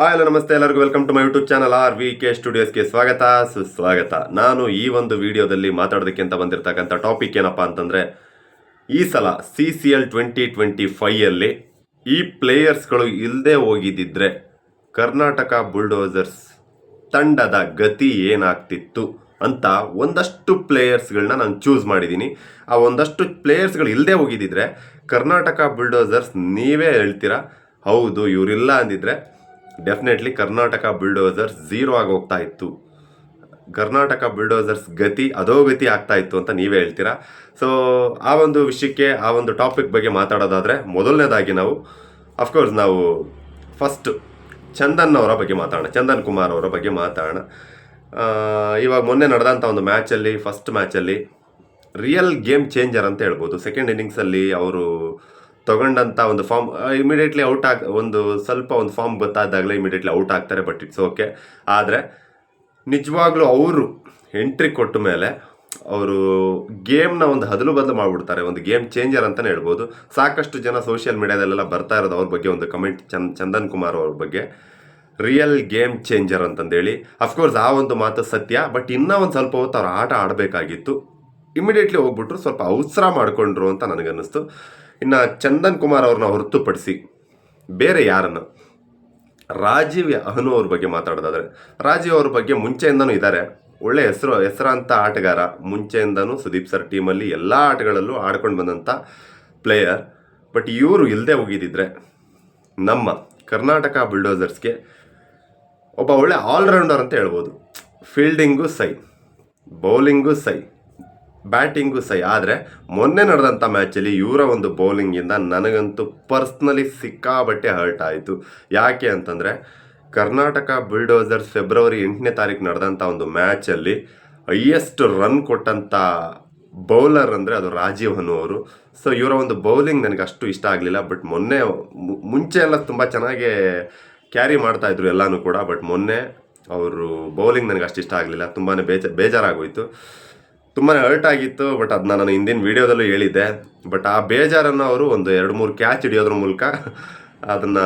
Hi, hello, ನಮಸ್ತೆ ಎಲ್ಲರಿಗೂ. Welcome to my YouTube channel R V K ಸ್ಟುಡಿಯೋಸ್ಗೆ ಸ್ವಾಗತ, ಸುಸ್ವಾಗತ. ನಾನು ಈ ಒಂದು ವಿಡಿಯೋದಲ್ಲಿ ಮಾತಾಡೋದಕ್ಕೆ ಅಂತ ಬಂದಿರತಕ್ಕಂಥ ಟಾಪಿಕ್ ಏನಪ್ಪ ಅಂತಂದರೆ, ಈ ಸಲ C C L twenty twenty ಫೈಯಲ್ಲಿ ಈ ಪ್ಲೇಯರ್ಸ್ಗಳು ಇಲ್ಲದೆ ಹೋಗಿದ್ದಿದ್ರೆ ಕರ್ನಾಟಕ ಬುಲ್ಡೋಸರ್ಸ್ ತಂಡದ ಗತಿ ಏನಾಗ್ತಿತ್ತು ಅಂತ ಒಂದಷ್ಟು ಪ್ಲೇಯರ್ಸ್ಗಳನ್ನ ನಾನು ಚೂಸ್ ಮಾಡಿದ್ದೀನಿ. ಆ ಒಂದಷ್ಟು ಪ್ಲೇಯರ್ಸ್ಗಳು ಇಲ್ಲದೆ ಹೋಗಿದ್ದಿದ್ರೆ ಕರ್ನಾಟಕ ಬುಲ್ಡೋಸರ್ಸ್ ನೀವೇ ಹೇಳ್ತೀರಾ? ಹೌದು, ಇವರಿಲ್ಲ ಅಂದಿದ್ರೆ ಡೆಫಿನೆಟ್ಲಿ ಕರ್ನಾಟಕ ಬಿಲ್ಡೋಸರ್ಸ್ ಝೀರೋ ಆಗಿ ಹೋಗ್ತಾ ಇತ್ತು. ಕರ್ನಾಟಕ ಬಿಲ್ಡೋಸರ್ಸ್ ಗತಿ, ಅಧೋಗತಿ ಆಗ್ತಾ ಇತ್ತು ಅಂತ ನೀವೇ ಹೇಳ್ತೀರಾ? ಸೊ ಆ ಒಂದು ವಿಷಯಕ್ಕೆ, ಆ ಒಂದು ಟಾಪಿಕ್ ಬಗ್ಗೆ ಮಾತಾಡೋದಾದರೆ ಮೊದಲನೇದಾಗಿ ನಾವು ಅಫ್ಕೋರ್ಸ್ ನಾವು ಫಸ್ಟ್ ಚಂದನ್ ಅವರ ಬಗ್ಗೆ ಮಾತಾಡೋಣ, ಚಂದನ್ ಕುಮಾರ್ ಅವರ ಬಗ್ಗೆ ಮಾತಾಡೋಣ. ಇವಾಗ ಮೊನ್ನೆ ನಡೆದಂಥ ಒಂದು ಮ್ಯಾಚಲ್ಲಿ ಫಸ್ಟ್ ಮ್ಯಾಚಲ್ಲಿ ರಿಯಲ್ ಗೇಮ್ ಚೇಂಜರ್ ಅಂತ ಹೇಳ್ಬೋದು. ಸೆಕೆಂಡ್ ಇನ್ನಿಂಗ್ಸಲ್ಲಿ ಅವರು ತಗೊಂಡಂಥ ಒಂದು ಫಾರ್ಮ್ ಇಮಿಡಿಯೇಟ್ಲಿ ಔಟ್ ಆಗ, ಒಂದು ಸ್ವಲ್ಪ ಒಂದು ಫಾರ್ಮ್ ಗೊತ್ತಾದಾಗಲೇ ಇಮಿಡಿಯೇಟ್ಲಿ ಔಟ್ ಆಗ್ತಾರೆ ಬಟ್ ಇಟ್ಸ್ ಓಕೆ ಆದರೆ, ನಿಜವಾಗ್ಲೂ ಅವರು ಎಂಟ್ರಿ ಕೊಟ್ಟ ಮೇಲೆ ಅವರು ಗೇಮ್ನ ಒಂದು ಹದಲು ಬದಲು ಮಾಡಿಬಿಡ್ತಾರೆ, ಒಂದು ಗೇಮ್ ಚೇಂಜರ್ ಅಂತಲೇ ಹೇಳ್ಬೋದು. ಸಾಕಷ್ಟು ಜನ ಸೋಷಿಯಲ್ ಮೀಡ್ಯಾದಲ್ಲೆಲ್ಲ ಬರ್ತಾ ಇರೋದು ಅವ್ರ ಬಗ್ಗೆ ಒಂದು ಕಮೆಂಟ್ ಚಂದ್, ಚಂದನ್ ಕುಮಾರ್ ಅವ್ರ ಬಗ್ಗೆ. ರಿಯಲ್ ಗೇಮ್ ಚೇಂಜರ್ ಅಂತಂದೇಳಿ. ಅಫ್ಕೋರ್ಸ್ ಆ ಒಂದು ಮಾತು ಸತ್ಯ ಬಟ್ ಇನ್ನೂ ಒಂದು ಸ್ವಲ್ಪ ಹೊತ್ತು ಅವ್ರು ಆಟ ಆಡಬೇಕಾಗಿತ್ತು. ಇಮಿಡಿಯೇಟ್ಲಿ ಹೋಗ್ಬಿಟ್ರು, ಸ್ವಲ್ಪ ಅವಸರ ಮಾಡಿಕೊಂಡ್ರು ಅಂತ ನನಗನ್ನಿಸ್ತು. ಇನ್ನು ಚಂದನ್ ಕುಮಾರ್ ಅವ್ರನ್ನ ಹೊರತುಪಡಿಸಿ ಬೇರೆ ಯಾರನ್ನು? ರಾಜೀವ್ ಅಹನು ಅವ್ರ ಬಗ್ಗೆ ಮಾತಾಡೋದಾದ್ರೆ, ರಾಜೀವ್ ಅವ್ರ ಬಗ್ಗೆ ಮುಂಚೆಯಿಂದನೂ ಇದ್ದಾರೆ ಒಳ್ಳೆ ಹೆಸರು, ಹೆಸರಾಂತ ಆಟಗಾರ. ಮುಂಚೆಯಿಂದನೂ ಸುದೀಪ್ ಸರ್ ಟೀಮಲ್ಲಿ ಎಲ್ಲ ಆಟಗಳಲ್ಲೂ ಆಡ್ಕೊಂಡು ಬಂದಂಥ ಪ್ಲೇಯರ್ ಬಟ್ ಇವರು ಇಲ್ಲದೆ ಹೋಗಿದ್ದಿದ್ರೆ ನಮ್ಮ ಕರ್ನಾಟಕ ಬುಲ್ಡೋಸರ್ಸ್ಗೆ ಒಬ್ಬ ಒಳ್ಳೆ ಆಲ್ರೌಂಡರ್ ಅಂತ ಹೇಳ್ಬೋದು. ಫೀಲ್ಡಿಂಗು ಸೈ ಬೌಲಿಂಗು ಸೈ ಬ್ಯಾಟಿಂಗು ಸೈ, ಆದರೆ ಮೊನ್ನೆ ನಡೆದಂಥ ಮ್ಯಾಚಲ್ಲಿ ಇವರ ಒಂದು ಬೌಲಿಂಗಿಂದ ನನಗಂತೂ ಪರ್ಸ್ನಲಿ ಸಿಕ್ಕಾಬಟ್ಟೆ ಹರ್ಟ್ ಆಯಿತು. ಯಾಕೆ ಅಂತಂದರೆ ಕರ್ನಾಟಕ ಬುಲ್ಡೋಸರ್ಸ್ ಫೆಬ್ರವರಿ ಎಂಟನೇ ತಾರೀಕು ನಡೆದಂಥ ಒಂದು ಮ್ಯಾಚಲ್ಲಿ ಹೈಯೆಸ್ಟ್ ರನ್ ಕೊಟ್ಟಂಥ ಬೌಲರ್ ಅಂದರೆ ಅದು ರಾಜೀವ್ ಹನು ಅವರು. ಸೊ ಇವರ ಒಂದು ಬೌಲಿಂಗ್ ನನಗೆ ಅಷ್ಟು ಇಷ್ಟ ಆಗಲಿಲ್ಲ, ಬಟ್ ಮೊನ್ನೆ ಮುಂಚೆ ಎಲ್ಲ ತುಂಬ ಚೆನ್ನಾಗೇ ಕ್ಯಾರಿ ಮಾಡ್ತಾಯಿದ್ರು ಎಲ್ಲನೂ ಕೂಡ, ಬಟ್ ಮೊನ್ನೆ ಅವರು ಬೌಲಿಂಗ್ ನನಗೆ ಅಷ್ಟು ಇಷ್ಟ ಆಗಲಿಲ್ಲ. ತುಂಬಾ ಬೇಜ, ಬೇಜಾರಾಗೋಯ್ತು. ತುಂಬಾ ಹರ್ಟ್ ಆಗಿತ್ತು ಬಟ್ ಅದನ್ನ ನಾನು ಹಿಂದಿನ ವೀಡಿಯೋದಲ್ಲೂ ಹೇಳಿದ್ದೆ. ಬಟ್ ಆ ಬೇಜಾರನ್ನು ಅವರು ಒಂದು ಎರಡು ಮೂರು ಕ್ಯಾಚ್ ಹಿಡಿಯೋದ್ರ ಮೂಲಕ ಅದನ್ನು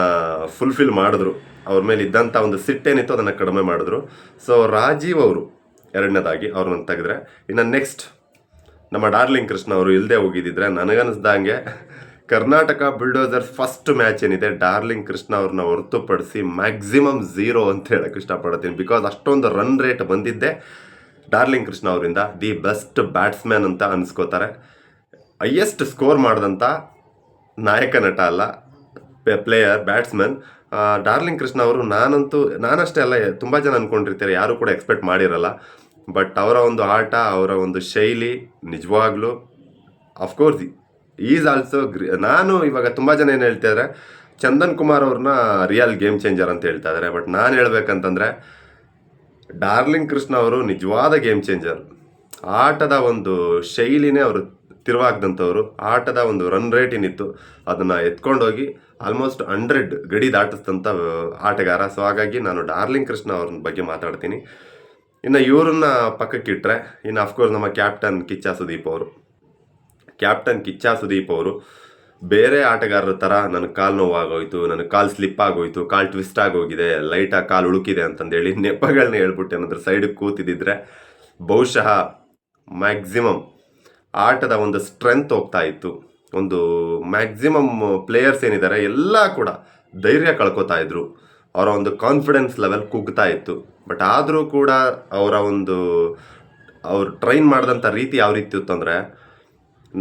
ಫುಲ್ಫಿಲ್ ಮಾಡಿದ್ರು. ಅವ್ರ ಮೇಲೆ ಇದ್ದಂಥ ಒಂದು ಸಿಟ್ಟೇನಿತ್ತು ಅದನ್ನು ಕಡಿಮೆ ಮಾಡಿದ್ರು. ಸೊ ರಾಜೀವ್ ಅವರು ಎರಡನೇದಾಗಿ ಅವ್ರನ್ನ ತೆಗೆದ್ರೆ, ಇನ್ನು ನೆಕ್ಸ್ಟ್ ನಮ್ಮ ಡಾರ್ಲಿಂಗ್ ಕೃಷ್ಣ ಅವರು ಇಲ್ಲದೆ ಹೋಗಿದ್ದಿದ್ರೆ ನನಗನ್ನಿಸ್ದಂಗೆ ಕರ್ನಾಟಕ ಬುಲ್ಡೋಸರ್ಸ್ ಫಸ್ಟ್ ಮ್ಯಾಚ್ ಏನಿದೆ ಡಾರ್ಲಿಂಗ್ ಕೃಷ್ಣ ಅವ್ರನ್ನ ಹೊರತುಪಡಿಸಿ ಮ್ಯಾಕ್ಸಿಮಮ್ ಝೀರೋ ಅಂತ ಹೇಳಕ್ಕೆ ಇಷ್ಟಪಡ್ತೀನಿ. ಬಿಕಾಸ್ ಅಷ್ಟೊಂದು ರನ್ ರೇಟ್ ಬಂದಿದ್ದೆ. ಡಾರ್ಲಿಂಗ್ ಕೃಷ್ಣ ಅವರಿಂದ ದಿ ಬೆಸ್ಟ್ ಬ್ಯಾಟ್ಸ್ಮ್ಯಾನ್ ಅಂತ ಅನ್ಸ್ಕೋತಾರೆ. ಹೈಯೆಸ್ಟ್ ಸ್ಕೋರ್ ಮಾಡಿದಂಥ ನಾಯಕ ನಟ ಅಲ್ಲ ಪ್ಲೇಯರ್ ಬ್ಯಾಟ್ಸ್ಮನ್ ಡಾರ್ಲಿಂಗ್ ಕೃಷ್ಣ ಅವರು ನಾನಂತೂ, ನಾನಷ್ಟೇ ಅಲ್ಲ, ತುಂಬ ಜನ ಅಂದ್ಕೊಂಡಿರ್ತಾರೆ ಯಾರು ಕೂಡ ಎಕ್ಸ್ಪೆಕ್ಟ್ ಮಾಡಿರಲ್ಲ. ಬಟ್ ಅವರ ಒಂದು ಆಟ, ಅವರ ಒಂದು ಶೈಲಿ ನಿಜವಾಗ್ಲೂ ಅಫ್ಕೋರ್ಸ್ ಈಸ್ ಆಲ್ಸೋ ಗ್ರಿ ನಾನು ಇವಾಗ ತುಂಬ ಜನ ಏನು ಹೇಳ್ತಿದ್ದಾರೆ ಚಂದನ್ ಕುಮಾರ್ ಅವ್ರನ್ನ ರಿಯಲ್ ಗೇಮ್ ಚೇಂಜರ್ ಅಂತ ಹೇಳ್ತಾ ಇದ್ದಾರೆ ಬಟ್ ನಾನು ಹೇಳ್ಬೇಕಂತಂದರೆ ಡಾರ್ಲಿಂಗ್ ಕೃಷ್ಣ ಅವರು ನಿಜವಾದ ಗೇಮ್ ಚೇಂಜರ್ ಆಟದ ಒಂದು ಶೈಲಿನೇ ಅವರು ತಿರುವಾಗ್ದಂಥವ್ರು. ಆಟದ ಒಂದು ರನ್ ರೇಟ್ ಏನಿತ್ತು, ಅದನ್ನು ಎತ್ಕೊಂಡೋಗಿ ಆಲ್ಮೋಸ್ಟ್ ಹಂಡ್ರೆಡ್ ಗಡಿ ದಾಟಿಸಿದಂಥ ಆಟಗಾರ. ಸೊ ಹಾಗಾಗಿ ನಾನು ಡಾರ್ಲಿಂಗ್ ಕೃಷ್ಣ ಅವ್ರ ಬಗ್ಗೆ ಮಾತಾಡ್ತೀನಿ. ಇನ್ನು ಇವ್ರನ್ನ ಪಕ್ಕಕ್ಕಿಟ್ರೆ, ಇನ್ನು ಅಫ್ಕೋರ್ಸ್ ನಮ್ಮ ಕ್ಯಾಪ್ಟನ್ ಕಿಚ್ಚ ಸುದೀಪ್ ಅವರು. ಕ್ಯಾಪ್ಟನ್ ಕಿಚ್ಚ ಸುದೀಪ್ ಅವರು ಬೇರೆ ಆಟಗಾರರ ಥರ ನನ್ನ ಕಾಲು ನೋವಾಗೋಯ್ತು, ನನ್ನ ಕಾಲು ಸ್ಲಿಪ್ ಆಗೋಯ್ತು, ಕಾಲು ಟ್ವಿಸ್ಟ್ ಆಗೋಗಿದೆ ಲೈಟಾಗಿ ಕಾಲು ಉಳುಕಿದೆ ಅಂತಂದೇಳಿ ನೆಪಗಳನ್ನ ಹೇಳ್ಬಿಟ್ಟು ಏನಾದ್ರು ಸೈಡಿಗೆ ಕೂತಿದ್ದಿದ್ರೆ ಬಹುಶಃ ಮ್ಯಾಕ್ಸಿಮಮ್ ಆಟದ ಒಂದು ಸ್ಟ್ರೆಂತ್ ಹೋಗ್ತಾ ಇತ್ತು. ಒಂದು ಮ್ಯಾಕ್ಸಿಮಮ್ ಪ್ಲೇಯರ್ಸ್ ಏನಿದ್ದಾರೆ ಎಲ್ಲ ಕೂಡ ಧೈರ್ಯ ಕಳ್ಕೊತಾ ಇದ್ರು. ಅವರ ಒಂದು ಕಾನ್ಫಿಡೆನ್ಸ್ ಲೆವೆಲ್ ಕುಗ್ತಾ ಇತ್ತು. ಬಟ್ ಆದರೂ ಕೂಡ ಅವರ ಒಂದು, ಅವ್ರು ಟ್ರೈನ್ ಮಾಡಿದಂಥ ರೀತಿ ಯಾವ ರೀತಿ ಇತ್ತು ಅಂದರೆ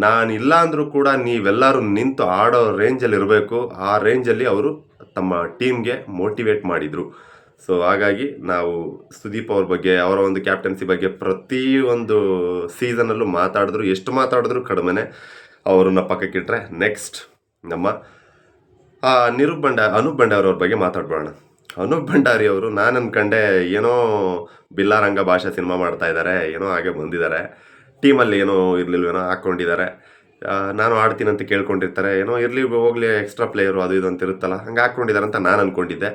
ನಾನಿಲ್ಲ ಅಂದರೂ ಕೂಡ ನೀವೆಲ್ಲರೂ ನಿಂತು ಆಡೋ ರೇಂಜಲ್ಲಿ ಇರಬೇಕು. ಆ ರೇಂಜಲ್ಲಿ ಅವರು ತಮ್ಮ ಟೀಮ್ಗೆ ಮೋಟಿವೇಟ್ ಮಾಡಿದರು. ಸೊ ಹಾಗಾಗಿ ನಾವು ಸುದೀಪ್ ಅವ್ರ ಬಗ್ಗೆ, ಅವರ ಒಂದು ಕ್ಯಾಪ್ಟನ್ಸಿ ಬಗ್ಗೆ ಪ್ರತಿ ಒಂದು ಸೀಸನಲ್ಲೂ ಮಾತಾಡಿದ್ರು. ಎಷ್ಟು ಮಾತಾಡಿದ್ರು ಕಡಿಮೆನೆ ಅವ್ರನ್ನ ಪಕ್ಕಕ್ಕಿಟ್ರೆ ನೆಕ್ಸ್ಟ್ ನಮ್ಮ ನಿರೂಪ್ ಭಂಡ ಅನೂಪ್ ಭಂಡಾರಿ ಅವ್ರ ಬಗ್ಗೆ ಮಾತಾಡ್ಬೋಣ ಅನೂಪ್ ಭಂಡಾರಿ ಅವರು ನಾನು ಅಂದ್ಕಂಡೆ ಏನೋ ಬಿಲ್ಲಾರಂಗ ಭಾಷಾ ಸಿನಿಮಾ ಮಾಡ್ತಾ ಇದ್ದಾರೆ, ಏನೋ ಹಾಗೆ ಬಂದಿದ್ದಾರೆ. ಟೀಮಲ್ಲಿ ಏನೋ ಇರಲಿಲ್ವೇನೋ ಹಾಕ್ಕೊಂಡಿದ್ದಾರೆ. ನಾನು ಆಡ್ತೀನಿ ಅಂತ ಕೇಳ್ಕೊಂಡಿರ್ತಾರೆ. ಏನೋ ಇರಲಿ, ಹೋಗ್ಲಿ ಎಕ್ಸ್ಟ್ರಾ ಪ್ಲೇಯರು ಅದು ಇದು ಅಂತ ಇರುತ್ತಲ್ಲ ಹಂಗೆ ಹಾಕ್ಕೊಂಡಿದ್ದಾರೆ ಅಂತ ನಾನು ಅಂದ್ಕೊಂಡಿದ್ದೆ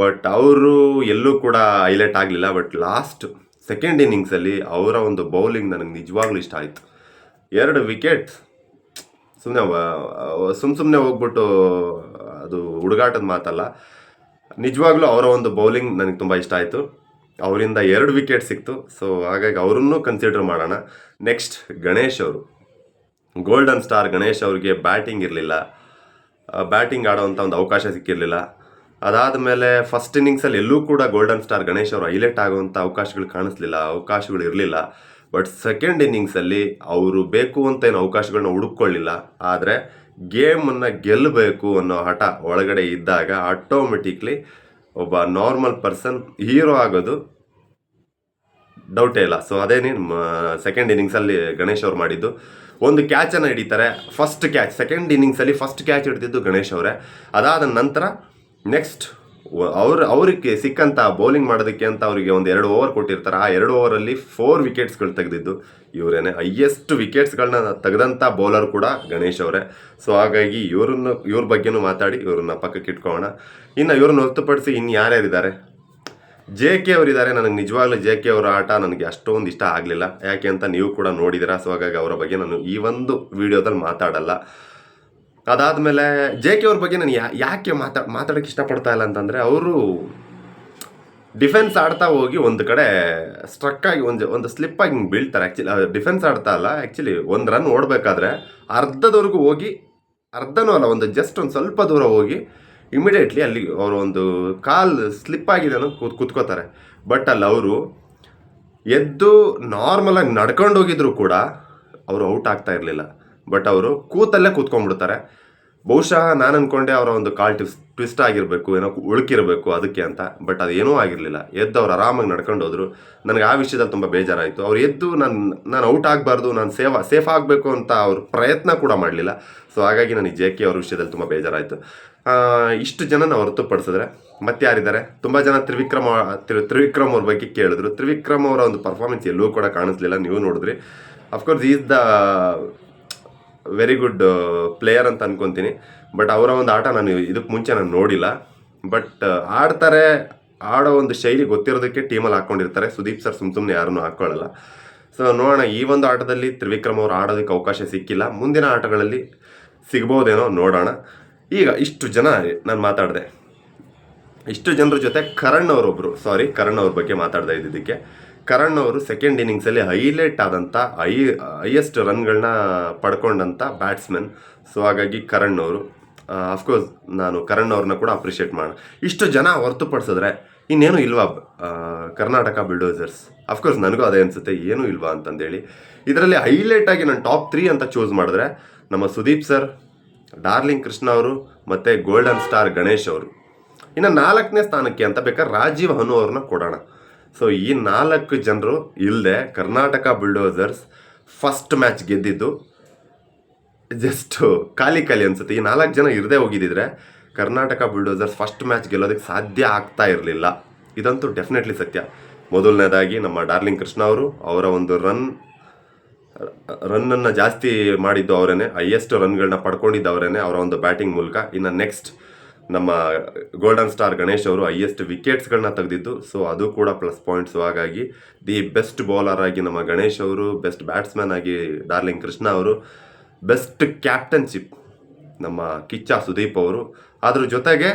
ಬಟ್ ಅವರು ಎಲ್ಲೂ ಕೂಡ ಹೈಲೈಟ್ ಆಗಲಿಲ್ಲ. ಬಟ್ ಲಾಸ್ಟ್ ಸೆಕೆಂಡ್ ಇನ್ನಿಂಗ್ಸಲ್ಲಿ ಅವರ ಒಂದು ಬೌಲಿಂಗ್ ನನಗೆ ನಿಜವಾಗ್ಲೂ ಇಷ್ಟ ಆಯಿತು. ಎರಡು ವಿಕೆಟ್ ಸುಮ್ಮನೆ ಸುಮ್ಮ ಸುಮ್ಮನೆ ಹೋಗ್ಬಿಟ್ಟು ಅದು ಹುಡುಗಾಟದ ಮಾತಲ್ಲ. ನಿಜವಾಗ್ಲೂ ಅವರ ಒಂದು ಬೌಲಿಂಗ್ ನನಗೆ ತುಂಬ ಇಷ್ಟ ಆಯಿತು. ಅವರಿಂದ ಎರಡು ವಿಕೆಟ್ ಸಿಕ್ತು. ಸೊ ಹಾಗಾಗಿ ಅವರನ್ನು ಕನ್ಸಿಡರ್ ಮಾಡೋಣ. ನೆಕ್ಸ್ಟ್ ಗಣೇಶ್ ಅವರು. ಗೋಲ್ಡನ್ ಸ್ಟಾರ್ ಗಣೇಶ್ ಅವರಿಗೆ ಬ್ಯಾಟಿಂಗ್ ಇರಲಿಲ್ಲ. ಬ್ಯಾಟಿಂಗ್ ಆಡೋವಂಥ ಒಂದು ಅವಕಾಶ ಸಿಕ್ಕಿರಲಿಲ್ಲ. ಅದಾದ ಮೇಲೆ ಫಸ್ಟ್ ಇನ್ನಿಂಗ್ಸಲ್ಲಿ ಎಲ್ಲೂ ಕೂಡ ಗೋಲ್ಡನ್ ಸ್ಟಾರ್ ಗಣೇಶ್ ಅವರು ಹೈಲೈಟ್ ಆಗುವಂಥ ಅವಕಾಶಗಳು ಕಾಣಿಸ್ಲಿಲ್ಲ, ಅವಕಾಶಗಳು ಇರಲಿಲ್ಲ. ಬಟ್ ಸೆಕೆಂಡ್ ಇನ್ನಿಂಗ್ಸಲ್ಲಿ ಅವರು ಬೇಕು ಅಂತ ಏನು ಅವಕಾಶಗಳನ್ನ ಹುಡುಕೊಳ್ಳಿಲ್ಲ ಆದರೆ ಗೇಮನ್ನು ಗೆಲ್ಲಬೇಕು ಅನ್ನೋ ಹಠ ಒಳಗಡೆ ಇದ್ದಾಗ ಆಟೋಮೆಟಿಕ್ಲಿ ಒಬ್ಬ ನಾರ್ಮಲ್ ಪರ್ಸನ್ ಹೀರೋ ಆಗೋದು ಡೌಟೇ ಇಲ್ಲ. ಸೊ ಅದೇನೇ ಸೆಕೆಂಡ್ ಇನ್ನಿಂಗ್ಸಲ್ಲಿ ಗಣೇಶ್ ಅವ್ರು ಮಾಡಿದ್ದು. ಒಂದು ಕ್ಯಾಚನ್ನು ಹಿಡಿತಾರೆ ಫಸ್ಟ್ ಕ್ಯಾಚ್ ಸೆಕೆಂಡ್ ಇನ್ನಿಂಗ್ಸಲ್ಲಿ ಫಸ್ಟ್ ಕ್ಯಾಚ್ ಹಿಡಿದಿದ್ದು ಗಣೇಶ್ ಅವರೇ. ಅದಾದ ನಂತರ ನೆಕ್ಸ್ಟ್ ಅವ್ರ ಅವ್ರಿಗೆ ಸಿಕ್ಕಂತ ಬೌಲಿಂಗ್ ಮಾಡೋದಕ್ಕೆ ಅಂತ ಅವರಿಗೆ ಒಂದು ಎರಡು ಓವರ್ ಕೊಟ್ಟಿರ್ತಾರೆ. ಆ ಎರಡು ಓವರಲ್ಲಿ ಫೋರ್ ವಿಕೆಟ್ಸ್ಗಳು ತೆಗೆದಿದ್ದು ಇವರೇನೆ. ಹೈಯೆಸ್ಟ್ ವಿಕೆಟ್ಸ್ಗಳನ್ನ ತೆಗೆದಂಥ ಬೌಲರ್ ಕೂಡ ಗಣೇಶ್ ಅವರೇ. ಸೊ ಹಾಗಾಗಿ ಇವ್ರನ್ನ ಇವ್ರ ಬಗ್ಗೆನೂ ಮಾತಾಡಿ, ಇವ್ರನ್ನ ಪಕ್ಕಕ್ಕೆ ಇಟ್ಕೊಳ್ಳೋಣ. ಇನ್ನು ಇವ್ರನ್ನ ಹೊರತುಪಡಿಸಿ ಇನ್ನು ಯಾರ್ಯಾರಿದ್ದಾರೆ? ಜೆ ಕೆ ಅವರಿದ್ದಾರೆ ನನಗೆ ನಿಜವಾಗ್ಲೂ ಜೆ ಕೆ ಅವರ ಆಟ ನನಗೆ ಅಷ್ಟೊಂದು ಇಷ್ಟ ಆಗಲಿಲ್ಲ. ಯಾಕೆ ಅಂತ ನೀವು ಕೂಡ ನೋಡಿದಿರಾ. ಸೊ ಹಾಗಾಗಿ ಅವರ ಬಗ್ಗೆ ನಾನು ಈ ಒಂದು ವಿಡಿಯೋದಲ್ಲಿ ಮಾತಾಡಲ್ಲ. ಅದಾದಮೇಲೆ ಜೆ ಕೆ ಅವ್ರ ಬಗ್ಗೆ ನಾನು ಯಾಕೆ ಮಾತಾ ಮಾತಾಡೋಕ್ಕೆ ಇಷ್ಟಪಡ್ತಾ ಇಲ್ಲ ಅಂತಂದರೆ ಅವರು ಡಿಫೆನ್ಸ್ ಆಡ್ತಾ ಹೋಗಿ ಒಂದು ಕಡೆ ಸ್ಟ್ರಕ್ ಆಗಿ ಒಂದು ಒಂದು ಸ್ಲಿಪ್ ಆಗಿ ಹಿಂಗೆ ಬೀಳ್ತಾರೆ. ಆ್ಯಕ್ಚುಲಿ ಡಿಫೆನ್ಸ್ ಆಡ್ತಾ ಅಲ್ಲ. ಆ್ಯಕ್ಚುಲಿ ಒಂದು ರನ್ ಓಡಬೇಕಾದ್ರೆ ಅರ್ಧದವರೆಗೂ ಹೋಗಿ, ಅರ್ಧನೂ ಅಲ್ಲ, ಒಂದು ಜಸ್ಟ್ ಒಂದು ಸ್ವಲ್ಪ ದೂರ ಹೋಗಿ ಇಮಿಡಿಯೇಟ್ಲಿ ಅಲ್ಲಿ ಅವರು ಒಂದು ಕಾಲ್ ಸ್ಲಿಪ್ ಆಗಿದೆ ಅನ್ನೋ ಕೂತ್, ಕೂತ್ಕೋತಾರೆ. ಬಟ್ ಅಲ್ಲಿ ಅವರು ಎದ್ದು ನಾರ್ಮಲಾಗಿ ನಡ್ಕೊಂಡು ಹೋಗಿದ್ರು ಕೂಡ ಅವರು ಔಟ್ ಆಗ್ತಾ ಇರಲಿಲ್ಲ. ಬಟ್ ಅವರು ಕೂತಲ್ಲೇ ಕೂತ್ಕೊಂಡ್ಬಿಡ್ತಾರೆ. ಬಹುಶಃ ನಾನು ಅನ್ಕೊಂಡೆ ಅವರ ಒಂದು ಕಾಲ್ ಟ್ವಿಸ್ ಟ್ವಿಸ್ಟ್ ಆಗಿರಬೇಕು, ಏನೋ ಉಳುಕಿರಬೇಕು ಅದಕ್ಕೆ ಅಂತ. ಬಟ್ ಅದೇನೂ ಆಗಿರಲಿಲ್ಲ. ಎದ್ದು ಅವ್ರು ಆರಾಮಾಗಿ ನಡ್ಕೊಂಡು ಹೋದರು. ನನಗೆ ಆ ವಿಷಯದಲ್ಲಿ ತುಂಬ ಬೇಜಾರಾಯಿತು. ಅವ್ರು ಎದ್ದು ನಾನು ನಾನು ಔಟ್ ಆಗಬಾರ್ದು, ನಾನು ಸೇಫ್ ಸೇಫ್ ಆಗಬೇಕು ಅಂತ ಅವ್ರ ಪ್ರಯತ್ನ ಕೂಡ ಮಾಡಲಿಲ್ಲ. ಸೊ ಹಾಗಾಗಿ ನನಗೆ ಜೆ ಕೆ ಅವ್ರ ವಿಷಯದಲ್ಲಿ ತುಂಬ ಬೇಜಾರಾಯಿತು. ಇಷ್ಟು ಜನನ ಹೊರತುಪಡಿಸಿದ್ರೆ ಮತ್ತೆ ಯಾರಿದ್ದಾರೆ? ತುಂಬ ಜನ ತ್ರಿವಿಕ್ರಮ ತ್ರಿವಿಕ್ರಮ್ ಅವ್ರ ಬಗ್ಗೆ ಕೇಳಿದ್ರು. ತ್ರಿವಿಕ್ರಮ್ ಅವರ ಒಂದು ಪರ್ಫಾರ್ಮೆನ್ಸ್ ಎಲ್ಲೂ ಕೂಡ ಕಾಣಿಸ್ಲಿಲ್ಲ. ನೀವು ನೋಡಿದ್ರಿ. Of course is the very good player ಅಂತ ಅನ್ಕೊಂತೀನಿ. ಬಟ್ ಅವರ ಒಂದು ಆಟ ನಾನು ಇದಕ್ಕೆ ಮುಂಚೆ ನಾನು ನೋಡಿಲ್ಲ. ಬಟ್ ಆಡ್ತಾರೆ, ಆಡೋ ಒಂದು ಶೈಲಿ ಗೊತ್ತಿರೋದಕ್ಕೆ ಟೀಮಲ್ಲಿ ಹಾಕ್ಕೊಂಡಿರ್ತಾರೆ ಸುದೀಪ್ ಸರ್ ಸುಮ್ ಸುಮ್ಮನೆ ಯಾರನ್ನೂ ಹಾಕ್ಕೊಳ್ಳಲ್ಲ ಸೊ ನೋಡೋಣ, ಈ ಒಂದು ಆಟದಲ್ಲಿ ತ್ರಿವಿಕ್ರಮ್ ಅವರು ಆಡೋದಕ್ಕೆ ಅವಕಾಶ ಸಿಕ್ಕಿಲ್ಲ. ಮುಂದಿನ ಆಟಗಳಲ್ಲಿ ಸಿಗ್ಬೋದೇನೋ ನೋಡೋಣ. ಈಗ ಇಷ್ಟು ಜನ ನಾನು ಮಾತಾಡಿದೆ. ಇಷ್ಟು ಜನರ ಜೊತೆ ಕರಣ್ ಅವರೊಬ್ಬರು ಸಾರಿ ಕರಣ್ ಅವ್ರ ಬಗ್ಗೆ ಮಾತಾಡ್ತಾ ಇದ್ದಿದ್ದಕ್ಕೆ. ಕರಣ್ ಅವರು ಸೆಕೆಂಡ್ ಇನ್ನಿಂಗ್ಸಲ್ಲಿ ಹೈಲೈಟ್ ಆದಂಥ ಹೈ ಹೈಯೆಸ್ಟ್ ರನ್ಗಳನ್ನ ಪಡ್ಕೊಂಡಂಥ ಬ್ಯಾಟ್ಸ್ಮನ್ ಸೊ ಹಾಗಾಗಿ ಕರಣ್ ಅವರು ಅಫ್ಕೋರ್ಸ್ ನಾನು ಕರಣ್ ಅವ್ರನ್ನ ಕೂಡ ಅಪ್ರಿಷಿಯೇಟ್ ಮಾಡೋಣ ಇಷ್ಟು ಜನ ಹೊರತುಪಡಿಸಿದ್ರೆ ಇನ್ನೇನು ಇಲ್ವಾ ಕರ್ನಾಟಕ ಬಿಲ್ಡೋಸರ್ಸ್ ಅಫ್ಕೋರ್ಸ್ ನನಗೂ ಅದೇ ಅನಿಸುತ್ತೆ, ಏನೂ ಇಲ್ವಾ ಅಂತಂದೇಳಿ. ಇದರಲ್ಲಿ ಹೈಲೈಟ್ ಆಗಿ ನಾನು ಟಾಪ್ ತ್ರೀ ಅಂತ ಚೂಸ್ ಮಾಡಿದ್ರೆ ನಮ್ಮ ಸುದೀಪ್ ಸರ್ ಡಾರ್ಲಿಂಗ್ ಕೃಷ್ಣ ಅವರು ಮತ್ತು ಗೋಲ್ಡನ್ ಸ್ಟಾರ್ ಗಣೇಶ್ ಅವರು. ಇನ್ನು ನಾಲ್ಕನೇ ಸ್ಥಾನಕ್ಕೆ ಅಂತ ಬೇಕಾದ್ರೆ ರಾಜೀವ್ ಹನು ಅವ್ರನ್ನ ಕೊಡೋಣ. ಸೊ ಈ ನಾಲ್ಕು ಜನರು ಇಲ್ಲದೆ ಕರ್ನಾಟಕ ಬುಲ್ಡೋಸರ್ಸ್ ಫಸ್ಟ್ ಮ್ಯಾಚ್ ಗೆದ್ದಿದ್ದು. ಜಸ್ಟ್ ಖಾಲಿ ಖಾಲಿ ಅನ್ಸುತ್ತೆ. ಈ ನಾಲ್ಕು ಜನ ಇರದೇ ಹೋಗಿದ್ದಿದ್ರೆ ಕರ್ನಾಟಕ ಬುಲ್ಡೋಸರ್ಸ್ ಫಸ್ಟ್ ಮ್ಯಾಚ್ ಗೆಲ್ಲೋದಕ್ಕೆ ಸಾಧ್ಯ ಆಗ್ತಾ ಇರಲಿಲ್ಲ. ಇದಂತೂ ಡೆಫಿನೆಟ್ಲಿ ಸತ್ಯ. ಮೊದಲನೇದಾಗಿ ನಮ್ಮ ಡಾರ್ಲಿಂಗ್ ಕೃಷ್ಣ ಅವರು ಅವರ ಒಂದು ರನ್ ರನ್ನನ್ನು ಜಾಸ್ತಿ ಮಾಡಿದ್ದು ಅವರೇನೆ ಹೈಯೆಸ್ಟ್ ರನ್ಗಳನ್ನ ಪಡ್ಕೊಂಡಿದ್ದು ಅವರೇನೆ ಅವರ ಒಂದು ಬ್ಯಾಟಿಂಗ್ ಮೂಲಕ. ಇನ್ನು ನೆಕ್ಸ್ಟ್ ನಮ್ಮ ಗೋಲ್ಡನ್ ಸ್ಟಾರ್ ಗಣೇಶ್ ಅವರು ಹೈಯೆಸ್ಟ್ ವಿಕೆಟ್ಸ್ಗಳನ್ನ ತೆಗೆದಿದ್ದು ಸೊ ಅದು ಕೂಡ ಪ್ಲಸ್ ಪಾಯಿಂಟ್ಸು ಹಾಗಾಗಿ ದಿ ಬೆಸ್ಟ್ ಬೌಲರ್ ಆಗಿ ನಮ್ಮ ಗಣೇಶ್ ಅವರು ಬೆಸ್ಟ್ ಬ್ಯಾಟ್ಸ್ಮನ್ ಆಗಿ ಡಾರ್ಲಿಂಗ್ ಕೃಷ್ಣ ಅವರು ಬೆಸ್ಟ್ ಕ್ಯಾಪ್ಟನ್ಶಿಪ್ ನಮ್ಮ ಕಿಚ್ಚ ಸುದೀಪ್ ಅವರು. ಅದ್ರ ಜೊತೆಗೆ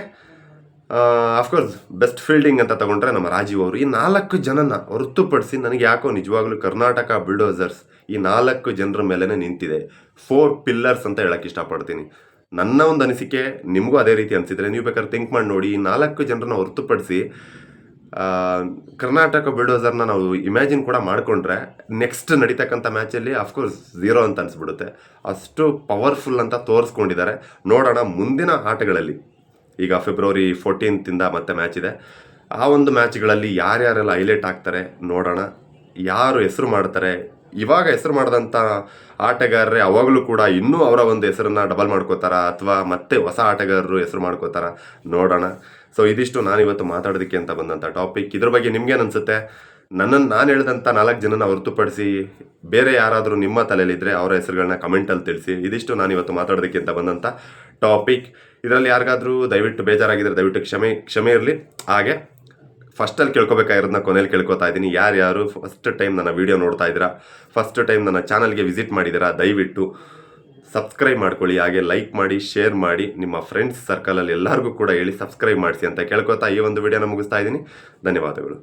ಅಫ್ಕೋರ್ಸ್ ಬೆಸ್ಟ್ ಫೀಲ್ಡಿಂಗ್ ಅಂತ ತಗೊಂಡ್ರೆ ನಮ್ಮ ರಾಜೀವ್ ಅವರು. ಈ ನಾಲ್ಕು ಜನನ ಹೊರತುಪಡಿಸಿ ನನಗೆ ಯಾಕೋ ನಿಜವಾಗ್ಲೂ ಕರ್ನಾಟಕ ಬಿಲ್ಡೋಸರ್ಸ್ ಈ ನಾಲ್ಕು ಜನರ ಮೇಲೇ ನಿಂತಿದೆ. ಫೋರ್ ಪಿಲ್ಲರ್ಸ್ ಅಂತ ಹೇಳಕ್ಕೆ ಇಷ್ಟಪಡ್ತೀನಿ. ನನ್ನ ಒಂದು ಅನಿಸಿಕೆ, ನಿಮಗೂ ಅದೇ ರೀತಿ ಅನಿಸಿದರೆ ನೀವು ಬೇಕಾದ್ರೆ ಥಿಂಕ್ ಮಾಡಿ ನೋಡಿ, ನಾಲ್ಕು ಜನರನ್ನ ಹೊರತುಪಡಿಸಿ ಕರ್ನಾಟಕ ಬಿಲ್ಡೋಸರ್ನ ನಾವು ಇಮ್ಯಾಜಿನ್ ಕೂಡ ಮಾಡಿಕೊಂಡ್ರೆ ನೆಕ್ಸ್ಟ್ ನಡೀತಕ್ಕಂಥ ಮ್ಯಾಚಲ್ಲಿ ಅಫ್ಕೋರ್ಸ್ ಝೀರೋ ಅಂತ ಅನಿಸ್ಬಿಡುತ್ತೆ. ಅಷ್ಟು ಪವರ್ಫುಲ್ ಅಂತ ತೋರಿಸ್ಕೊಂಡಿದ್ದಾರೆ. ನೋಡೋಣ ಮುಂದಿನ ಆಟಗಳಲ್ಲಿ. ಈಗ ಫೆಬ್ರವರಿ ಫೋರ್ಟೀನ್ತಿಂದ ಮತ್ತೆ ಮ್ಯಾಚ್ ಇದೆ. ಆ ಒಂದು ಮ್ಯಾಚ್ಗಳಲ್ಲಿ ಯಾರ್ಯಾರೆಲ್ಲ ಹೈಲೈಟ್ ಆಗ್ತಾರೆ ನೋಡೋಣ. ಯಾರು ಹೆಸರು ಮಾಡ್ತಾರೆ ಇವಾಗ ಹೆಸರು ಮಾಡಿದಂಥ ಆಟಗಾರರೇ ಅವಾಗಲೂ ಕೂಡ ಇನ್ನೂ ಅವರ ಒಂದು ಹೆಸರನ್ನು ಡಬಲ್ ಮಾಡ್ಕೋತಾರ ಅಥವಾ ಮತ್ತೆ ಹೊಸ ಆಟಗಾರರು ಹೆಸರು ಮಾಡ್ಕೋತಾರ? ನೋಡೋಣ. ಸೊ ಇದಿಷ್ಟು ನಾನಿವತ್ತು ಮಾತಾಡೋದಕ್ಕೆ ಅಂತ ಬಂದಂಥ ಟಾಪಿಕ್ ಇದ್ರ ಬಗ್ಗೆ ನಿಮ್ಗೇನು ಅನಿಸುತ್ತೆ? ನನ್ನನ್ನು ನಾನು ಹೇಳಿದಂಥ ನಾಲ್ಕು ಜನನ ಹೊರತುಪಡಿಸಿ ಬೇರೆ ಯಾರಾದರೂ ನಿಮ್ಮ ತಲೆಯಲ್ಲಿದ್ದರೆ ಅವರ ಹೆಸರುಗಳನ್ನ ಕಮೆಂಟಲ್ಲಿ ತಿಳಿಸಿ. ಇದಿಷ್ಟು ನಾನಿವತ್ತು ಮಾತಾಡೋದಕ್ಕೆ ಅಂತ ಬಂದಂಥ ಟಾಪಿಕ್ ಇದರಲ್ಲಿ ಯಾರಿಗಾದರೂ ದಯವಿಟ್ಟು ಬೇಜಾರಾಗಿದ್ದರೆ ದಯವಿಟ್ಟು ಕ್ಷಮೆ ಕ್ಷಮೆ ಇರಲಿ. ಹಾಗೆ ಫಸ್ಟಲ್ಲಿ ಕೇಳ್ಕೊಬೇಕಾಗಿರೋದನ್ನ ಕೊನೆಯಲ್ಲಿ ಕೇಳ್ಕೊತಾ ಇದ್ದೀನಿ. ಯಾರ್ಯಾರು ಫಸ್ಟ್ ಟೈಮ್ ನನ್ನ ವೀಡಿಯೋ ನೋಡ್ತಾ ಇದ್ದೀರಾ ಫಸ್ಟ್ ಟೈಮ್ ನನ್ನ ಚಾನಲ್ಗೆ ವಿಸಿಟ್ ಮಾಡಿದ್ದೀರಾ, ದಯವಿಟ್ಟು ಸಬ್ಸ್ಕ್ರೈಬ್ ಮಾಡ್ಕೊಳ್ಳಿ. ಹಾಗೆ ಲೈಕ್ ಮಾಡಿ ಶೇರ್ ಮಾಡಿ. ನಿಮ್ಮ ಫ್ರೆಂಡ್ಸ್ ಸರ್ಕಲಲ್ಲಿ ಎಲ್ಲರಿಗೂ ಕೂಡ ಹೇಳಿ ಸಬ್ಸ್ಕ್ರೈಬ್ ಮಾಡಿಸಿ ಅಂತ ಕೇಳ್ಕೊತಾ ಈ ಒಂದು ವಿಡಿಯೋನ ಮುಗಿಸ್ತಾ ಇದ್ದೀನಿ. ಧನ್ಯವಾದಗಳು.